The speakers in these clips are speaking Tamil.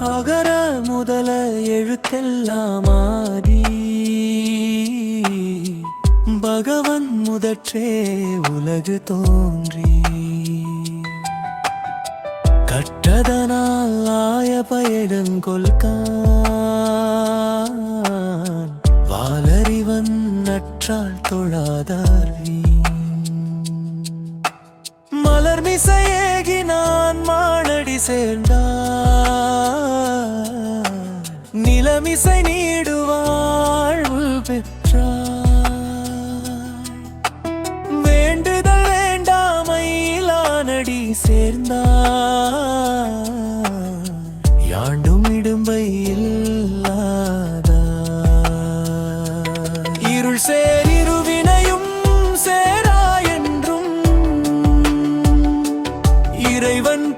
அகர முதல எழுத்தெல்லாம் ஆதி. பகவன் முதற்றே உலகு தோன்றி. கற்றதனால் ஆய பயடன் கொல்கான். வாலறிவன் நற்றால் தொழாதார்வி மலர் மிசையேகி நான் மானடி சேர்ந்தான் இளமிசை நீடு வாழ்வு பெற்றார் வேண்டுதல் வேண்டாமையிலானடி சேர்ந்தார் யாண்டும் இடும்பை இல்லாதா இருள் சேரிருவினையும் சேரா என்றும். இறைவன்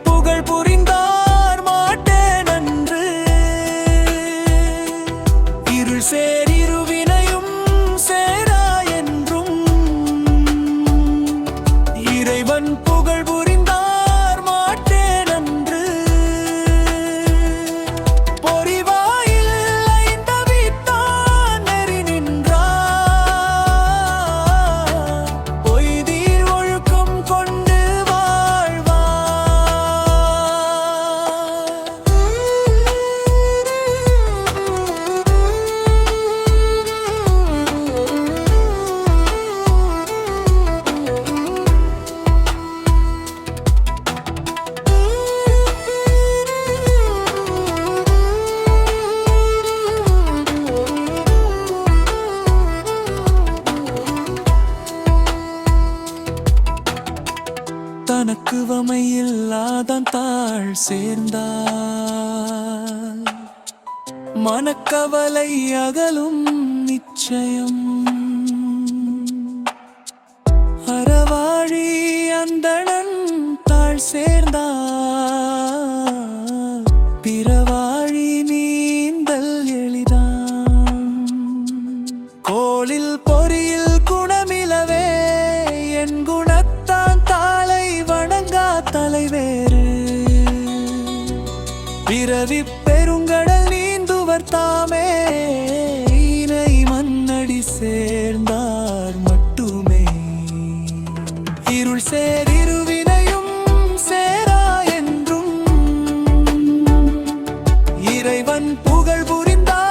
இறைவன் போ தனக்கு வமையில்லாதான் தாழ் சேர்ந்தால் மனக்கவலை அகலும் நிச்சயம். அறவாழி அந்தணன் தாழ் சேர்ந்தால் பிறவி பெருங்கடல் நீந்துவர் தாமே. இணை மண்ணடி சேர்ந்தார் மட்டுமே. இருள் சேரிருவினையும் சேரா என்றும். இறைவன் புகழ் புரிந்தார்